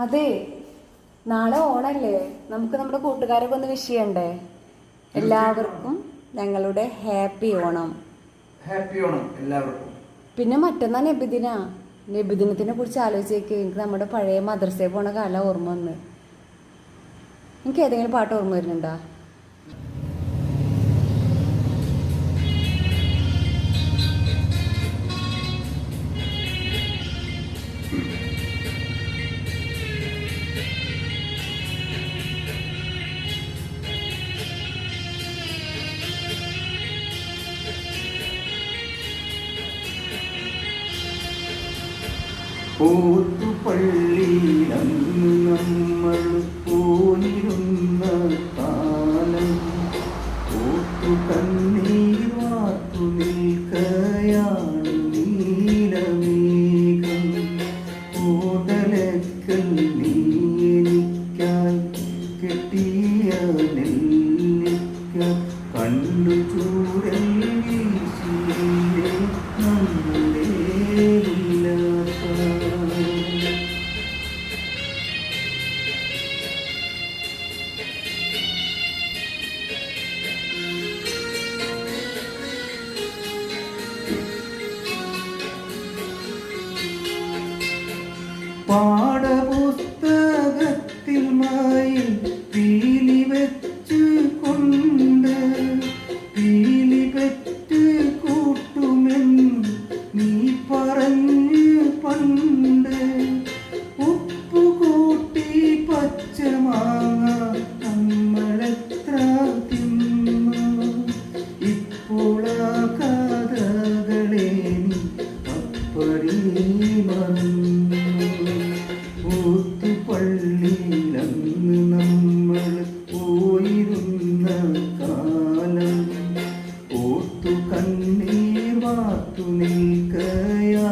അതെ. നാളെ ഓണല്ലേ? നമുക്ക് നമ്മുടെ കൂട്ടുകാരൊക്കെ ഒന്ന് വിഷ് ചെയ്യണ്ടേ? എല്ലാവർക്കും ഞങ്ങളുടെ ഹാപ്പി ഓണം. ഹാപ്പി ഓണം എല്ലാവർക്കും. പിന്നെ മറ്റന്നാ നബിദിന. നബിദിനത്തിനെ കുറിച്ച് ആലോചിച്ചേക്ക്. എനിക്ക് നമ്മുടെ പഴയ മദ്രസയിൽ പോണ കാല ഓർമ്മ വന്ന്. എനിക്ക് ഏതെങ്കിലും പാട്ട് ഓർമ്മ വരുന്നുണ്ടോ? പോത്തുപള്ളിയിലന്ന് നമ്മൾ പോയിരുന്ന കാലം. പോത്തു കണ്ണീർ വാർത്തു നിൽക്കയാണ് കെട്ടിയ നെല്ലിക്ക കണ്ണു ചൂരൽ പാഠപുസ്തകത്തിൽ പോയിരുന്ന കാലം ഓർത്തു കണ്ണീർ വാർത്തു നിൽക്കയാ.